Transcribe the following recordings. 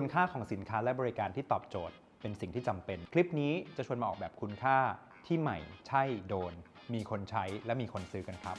คุณค่าของสินค้าและบริการที่ตอบโจทย์ เป็นสิ่งที่จำเป็น คลิปนี้จะชวนมาออกแบบคุณค่าที่ใหม่ใช่โดน มีคนใช้และมีคนซื้อกันครับ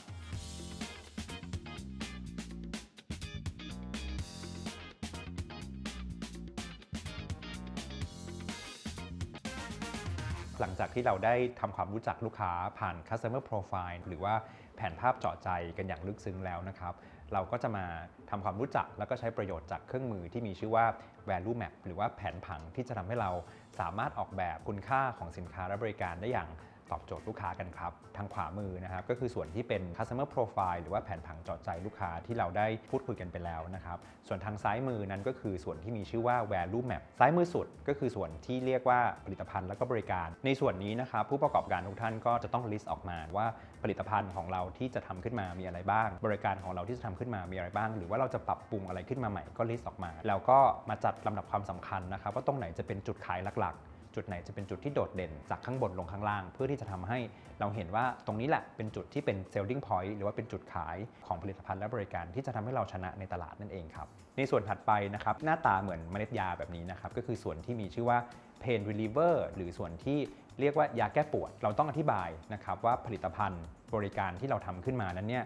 หลังจากที่เราได้ทำความรู้จักลูกค้าผ่าน customer profile หรือว่าแผนภาพเจาะใจกันอย่างลึกซึ้งแล้วนะครับ เราก็จะมาทำความรู้จักแล้วก็ใช้ประโยชน์จากเครื่องมือที่มีชื่อว่า value map หรือว่าแผนผังที่จะทำให้เราสามารถออกแบบคุณค่าของสินค้าและบริการได้อย่าง ตอบโจทย์ลูกค้ากันครับ ทางขวามือนะครับก็คือส่วนที่เป็น customer profile หรือว่าแผนผังจาะใจลูกค้าที่เราได้พูดคุยกันไปแล้วนะครับ ส่วนทางซ้ายมือนั้นก็คือส่วนที่มีชื่อว่า value map ซ้ายมือสุดก็คือส่วนที่เรียกว่าผลิตภัณฑ์และก็บริการ ในส่วนนี้นะครับผู้ประกอบการทุกท่านก็จะต้อง list ออกมาว่าผลิตภัณฑ์ของเราที่จะทำขึ้นมามีอะไรบ้าง บริการของเราที่จะทำขึ้นมามีอะไรบ้าง หรือว่าเราจะปรับปรุงอะไรขึ้นมาใหม่ก็ list ออกมา แล้วก็มาจัดลำดับความสำคัญนะครับว่าตรงไหนจะเป็นจุดขายหลักๆ จุดไหนจะเป็นจุดที่โดดเด่นจากข้างบนลงข้างล่าง เพื่อที่จะทำให้เราเห็นว่าตรงนี้แหละเป็นจุดที่เป็น selling point หรือว่าเป็นจุดขายของผลิตภัณฑ์และบริการที่จะทำให้เราชนะในตลาดนั่นเองครับในส่วนถัดไปนะครับหน้าตาเหมือนเมล็ดยาแบบนี้นะครับก็คือส่วนที่มีชื่อว่า pain reliever หรือส่วนที่เรียกว่ายาแก้ปวด เราต้องอธิบายนะครับว่าผลิตภัณฑ์บริการที่เราทำขึ้นมานั้นเนี่ย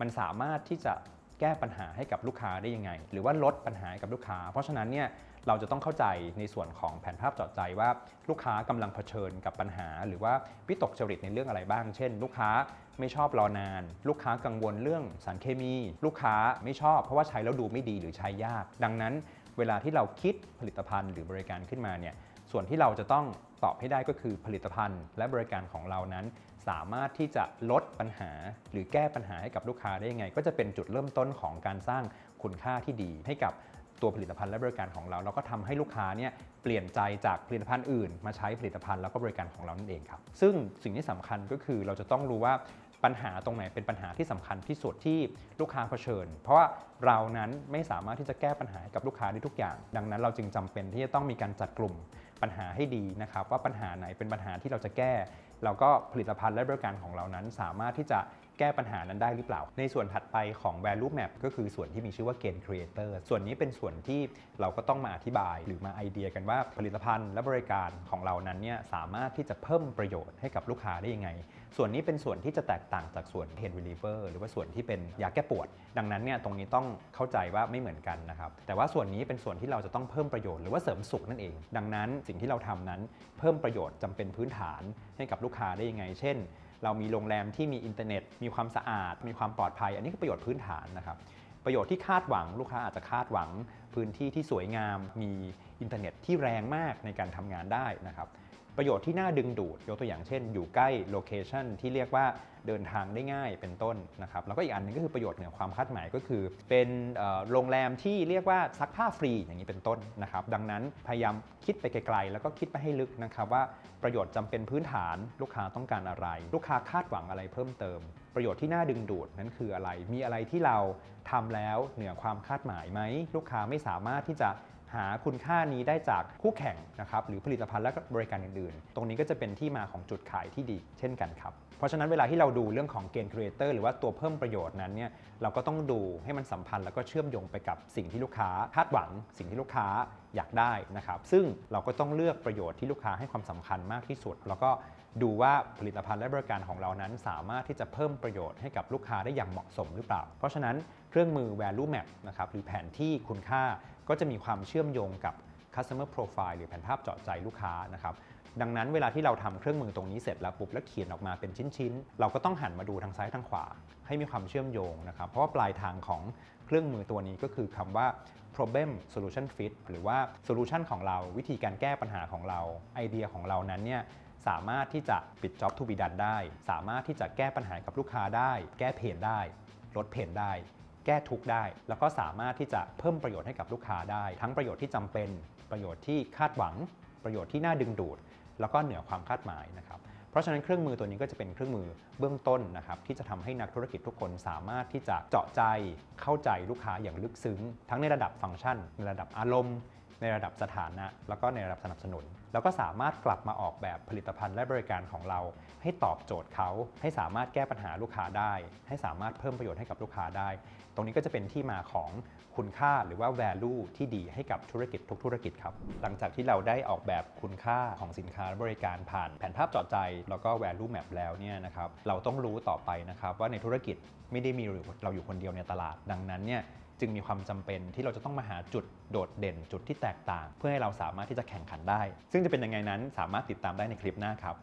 มันสามารถที่จะแก้ปัญหาให้กับลูกค้าได้ยังไง หรือว่าลดปัญหาให้กับลูกค้า เพราะฉะนั้นเนี่ย เราจะต้องเข้าใจในส่วนของแผนภาพจาะใจว่าลูกค้ากำลังเผชิญกับปัญหา หรือว่าวิตกจริตในเรื่องอะไรบ้าง เช่น ลูกค้าไม่ชอบรอนาน ลูกค้ากังวลเรื่องสารเคมี ลูกค้าไม่ชอบเพราะว่าใช้แล้วดูไม่ดีหรือใช้ยาก ดังนั้น เวลาที่เราคิดผลิตภัณฑ์หรือบริการขึ้นมาเนี่ยส่วนที่เราจะต้องตอบให้ได้ก็คือผลิตภัณฑ์ และบริการของเรานั้น สามารถที่จะลดปัญหา หรือแก้ปัญหาให้กับลูกค้าได้ยังไง ก็จะเป็นจุดเริ่มต้นของการสร้างคุณค่าที่ดีให้กับ ตัวผลิตภัณฑ์และบริการของเราแล้วก็ทำให้ลูกค้าเนี่ยเปลี่ยนใจจากผลิตภัณฑ์อื่น มาใช้ผลิตภัณฑ์แล้วก็บริการของเรานั่นเองครับ ซึ่งสิ่งที่สำคัญก็คือเราจะต้องรู้ว่าปัญหาตรงไหนเป็นปัญหาที่สำคัญที่สุดที่ลูกค้าเผชิญ เพราะว่าเรานั้นไม่สามารถที่จะแก้ปัญหาให้กับลูกค้าได้ทุกอย่าง ดังนั้นเราจึงจำเป็นที่จะต้องมีการจัดกลุ่มปัญหาให้ดีนะครับว่าปัญหาไหนเป็นปัญหาที่เราจะแก้แล้วก็ผลิตภัณฑ์และบริการของเรานั้น สามารถที่จะ ก้ปัญหานั้นได้หรือเปล่า ในส่วนถัดไปของ value map ก็คือส่วนที่มีชื่อว่า gain creator ส่วนนี้เป็นส่วนที่เราก็ต้องมาอธิบายหรือมาไอเดียกันว่าผลิตภัณฑ์และบริการของเรานั้นเนี่ยสามารถที่จะเพิ่มประโยชน์ให้กับลูกค้าได้ยังไง ส่วนนี้เป็นส่วนที่จะแตกต่างจากส่วน pain reliever หรือว่าส่วนที่เป็นยาแก้ปวด ดังนั้นเนี่ยตรงนี้ต้องเข้าใจว่าไม่เหมือนกันนะครับ แต่ว่าส่วนนี้เป็นส่วนที่เราจะต้องเพิ่มประโยชน์หรือว่าเสริมสุขนั่นเอง ดังนั้นสิ่งที่เราทำนั้นเพิ่มประโยชน์จำเป็นพื้นฐานให้กับลูกค้าได้ยังไง เช่น เรามีโรงแรมที่มีอินเทอร์เน็ต มีความสะอาด มีความปลอดภัย อันนี้คือประโยชน์พื้นฐานนะครับ ประโยชน์ที่คาดหวังลูกค้าอาจจะคาดหวัง พื้นที่ที่สวยงาม มีอินเทอร์เน็ตที่แรงมากในการทำงานได้นะครับ ประโยชน์ที่น่าดึงดูดยกตัวอย่างเช่น อยู่ใกล้โลเคชันที่เรียกว่าเดินทางได้ง่ายเป็นต้นนะครับแล้วก็อีกอันหนึงก็คือประโยชน์เหนือความคาดหมายก็คือ เป็นโรงแรมที่เรียกว่าซักผ้าฟรีอย่างนี้เป็นต้นนะครับดังนั้นพยายามคิดไปไกลๆ แล้วก็คิดไปให้ลึกนะครับว่าประโยชน์จำเป็นพื้นฐานลูกค้าต้องการอะไร ลูกค้าคาดหวังอะไรเพิ่มเติม ประโยชน์ที่น่าดึงดูดนั้นคืออะไร มีอะไรที่เราทำแล้วเหนือความคาดหมายไหมลูกค้าไม่สามารถที่จะ หาคุณค่านี้ได้จากคู่แข่งนะครับหรือผลิตภัณฑ์และบริการอื่นๆ ตรงนี้ก็จะเป็นที่มาของจุดขายที่ดีเช่นกันครับ เพราะฉะนั้นเวลาที่เราดูเรื่องของเกณฑ์ครีเอเตอร์หรือว่าตัวเพิ่มประโยชน์นั้นเนี่ยเราก็ต้องดูให้มันสัมพันธ์แล้วก็เชื่อมโยงไปกับสิ่งที่ลูกค้าคาดหวัง สิ่งที่ลูกค้าอยากได้นะครับ ซึ่งเราก็ต้องเลือกประโยชน์ที่ลูกค้าให้ความสำคัญมากที่สุด แล้วก็ ดูว่าผลิตภัณฑ์และบริการของเรานั้น สามารถที่จะเพิ่มประโยชน์ให้กับลูกค้าได้อย่างเหมาะสมหรือเปล่า เพราะฉะนั้นเครื่องมือ value map นะครับหรือแผนที่คุณค่าก็จะมีความเชื่อมโยงกับ customer profile หรือแผนภาพเจาะใจลูกค้านะครับดังนั้นเวลาที่เราทำเครื่องมือตรงนี้เสร็จแล้วปุ๊บแล้วเขียนออกมาเป็นชิ้นๆ เราก็ต้องหันมาดูทางซ้ายทางขวา ให้มีความเชื่อมโยงนะครับ เพราะว่าปลายทางของเครื่องมือตัวนี้ก็คือคำว่า problem solution fit หรือว่า solution ของเราวิธีการแก้ปัญหาของเราไอเดียของเรานั้นเนี่ย สามารถที่จะปิด job to be done ได้ สามารถที่จะแก้ปัญหากับลูกค้าได้ แก้เพนได้ ลดเพนได้ แก้ทุกได้ แล้วก็สามารถที่จะเพิ่มประโยชน์ให้กับลูกค้าได้ ทั้งประโยชน์ที่จำเป็น ประโยชน์ที่คาดหวัง ประโยชน์ที่น่าดึงดูด แล้วก็เหนือความคาดหมายนะครับเพราะฉะนั้นเครื่องมือตัวนี้ก็จะเป็นเครื่องมือเบื้องต้นนะครับที่จะทำให้นักธุรกิจทุกคนสามารถที่จะเจาะใจเข้าใจลูกค้าอย่างลึกซึ้ง ทั้งในระดับฟังก์ชัน ในระดับอารมณ์ ในระดับสถานะ แล้วก็ในระดับสนับสนุน แล้วก็สามารถกลับมาออกแบบผลิตภัณฑ์และบริการของเรา ให้ตอบโจทย์เขา ให้สามารถแก้ปัญหาลูกค้าได้ ให้สามารถเพิ่มประโยชน์ให้กับลูกค้าได้ ตรงนี้ก็จะเป็นที่มาของคุณค่าหรือว่า value ที่ดีให้กับธุรกิจทุกธุรกิจครับ หลังจากที่เราได้ออกแบบคุณค่าของสินค้าและบริการผ่านแผนภาพจาะใจ แล้วก็ value map แล้วเนี่ยนะครับ เราต้องรู้ต่อไปนะครับว่าในธุรกิจไม่ได้มีเราอยู่คนเดียวในตลาด ดังนั้นเนี่ย จึงมีความจำเป็นที่เราจะต้องมาหาจุดโดดเด่นจุดที่แตกต่าง เพื่อให้เราสามารถที่จะแข่งขันได้ ซึ่งจะเป็นยังไงนั้นสามารถติดตามได้ในคลิปหน้าครับ